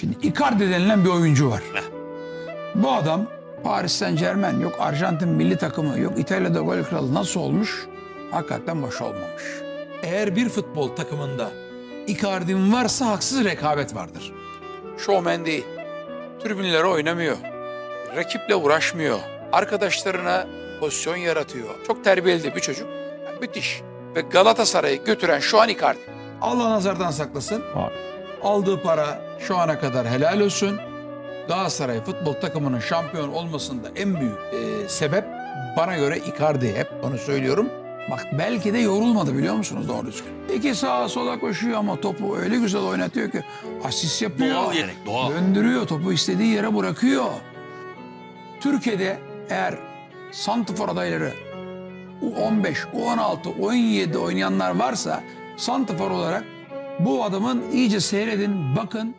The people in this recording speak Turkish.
Şimdi Icardi denilen bir oyuncu var. Bu adam Paris Saint Germain yok Arjantin milli takımı yok İtalya'da gol kralı nasıl olmuş? Hakikaten boş olmamış. Eğer bir futbol takımında Icardi'nin varsa haksız rekabet vardır. Şovmen değil. Tribünlere oynamıyor. Rakiple uğraşmıyor. Arkadaşlarına pozisyon yaratıyor. Çok terbiyeli bir çocuk. Yani müthiş. Ve Galatasaray'ı götüren şu an Icardi. Allah nazardan saklasın. Aldığı para şu ana kadar helal olsun. Galatasaray futbol takımının şampiyon olmasında en büyük e, sebep bana göre Icardi hep onu söylüyorum. Bak belki de yorulmadı biliyor musunuz doğru düzgün. İki sağa sola koşuyor ama topu öyle güzel oynatıyor ki asist yapıyor. Doğal yetenek, doğal. Döndürüyor topu istediği yere bırakıyor. Türkiye'de eğer Santifor adayları U15, U16, U17 oynayanlar varsa Santifor olarak bu adamın iyice seyredin, bakın